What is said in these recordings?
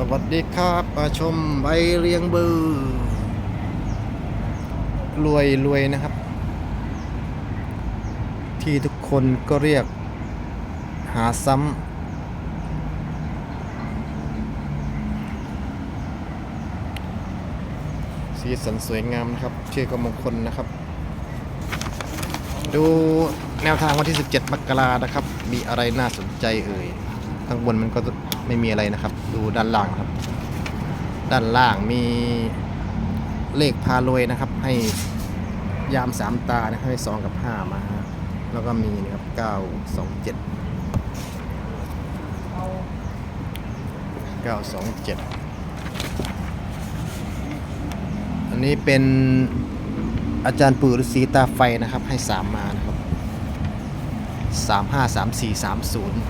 สวัสดีครับมาชมใบเรียงเบอร์รวยรวยนะครับ ที่ทุกคนก็เรียกหาซ้ำสีสันสวยงามนะครับเชื่อก็มงคลนะครับ ดูแนวทางวันที่ 17 มกรานะครับ มีอะไรน่าสนใจเอ่ย ข้างบนมันก็ไม่มีอะไรนะครับ ดูด้านล่างครับ ด้านล่างมีเลขพารวยนะครับ ให้ยามสามตานะครับให้สองกับห้ามาแล้วก็มีนะครับเก้าสองเจ็ดเก้าสองเจ็ดอันนี้เป็นอาจารย์ปู่ฤาษีตาไฟนะครับให้สามมานะครับสามห้าสามสี่สามศูนย์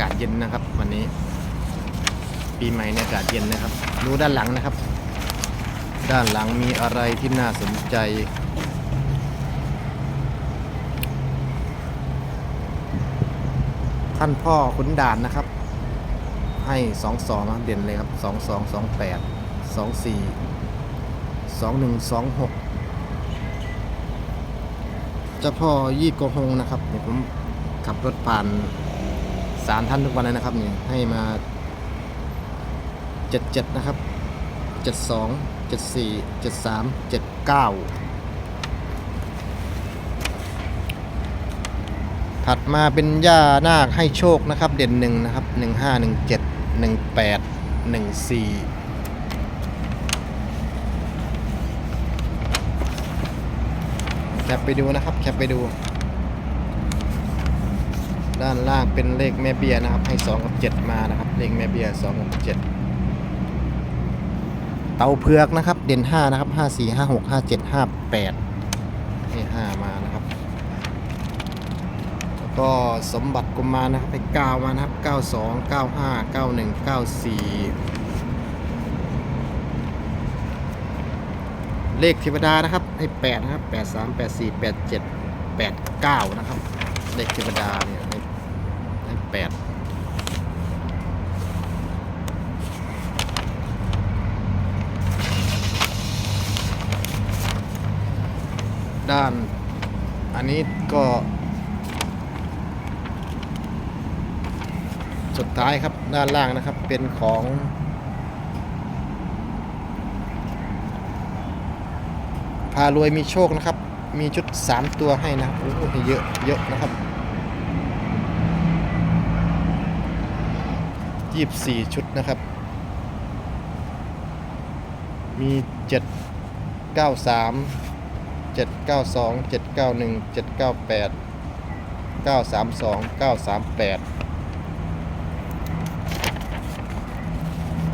ากาศเย็นนะครับ วันนี้ ปีใหม่เนี่ยอากาศเย็นนะครับ ดูด้านหลังนะครับ ด้านหลังมีอะไรที่น่าสนใจ ท่านพ่อขุนด่านนะครับ ให้สองสองเด่นเลยครับสองสองสองแปดสองสี่สองหนึ่งสองหกเจ้าพ่อยี่โกหงนะครับเดี๋ยวผมขับรถผ่าน สารท่านทุกวันเลยนะครับนี่ให้มาเจ็ดเจ็ดนะครับเจ็ดสองเจ็ดสี่เจ็ดสามเจ็ดเก้าถัดมาเป็นย่านาคให้โชคนะครับ เด่นหนึ่งนะครับหนึ่งห้าหนึ่งเจ็ดหนึ่งแปดหนึ่งสี่แคปไปดูนะครับ แคปไปดู ด้านล่างเป็นเลขแม่เบียนะครับ ให้2กับ7มานะครับ เลขแม่เบีย2กับ7เตาเผือกนะครับ เด่น5นะครับ5 4 5 6 5 7 5 8ให้5มานะครับ แล้วก็สมบัติกุมารนะครับให้9มานะครับ 92 95 91 94เลขเทวดานะครับให้8นะครับ 83 84 87 89 นะครับ เลขเทวดาเนี่ยให้้แปดด้านอันนี้ก็ สุดท้ายครับด้านล่างนะครับเป็นของพารวยมีโชคนะครับ มีชุด 3 ตัวให้นะครับโอ้โหเยอะเยอะนะครับ ยี่สิบสี่ชุดนะครับ มีเจ็ดเก้าสามเจ็ดเก้าสองเจ็ดเก้าหนึ่งเจ็ดเก้าแปดเก้าสามสองเก้าสามแปด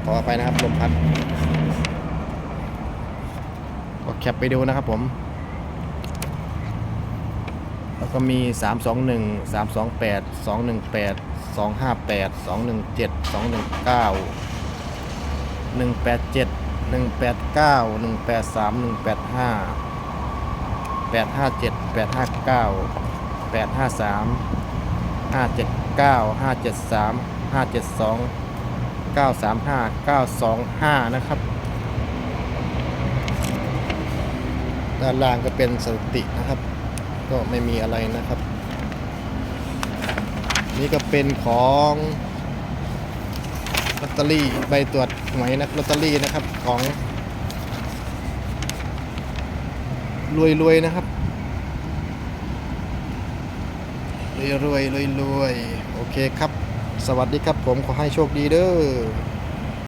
ขออภัยนะครับลมพัดก็แคปไปดูนะครับผม แล้วก็มี 321 328 218 258 217 219 187 189 183 185 857 859 853 579 573 572 935 925 นะครับ ด้านล่างก็เป็นสถิตินะครับ ก็ไม่มีอะไรนะครับ นี่ก็เป็นของลอตเตอรี่ใบตรวจหวยนะลอตเตอรี่นะครับของ รวยรวยนะครับรวยรวยรวยรวยโอเคครับ สวัสดีครับผมขอให้โชคดีเด้อ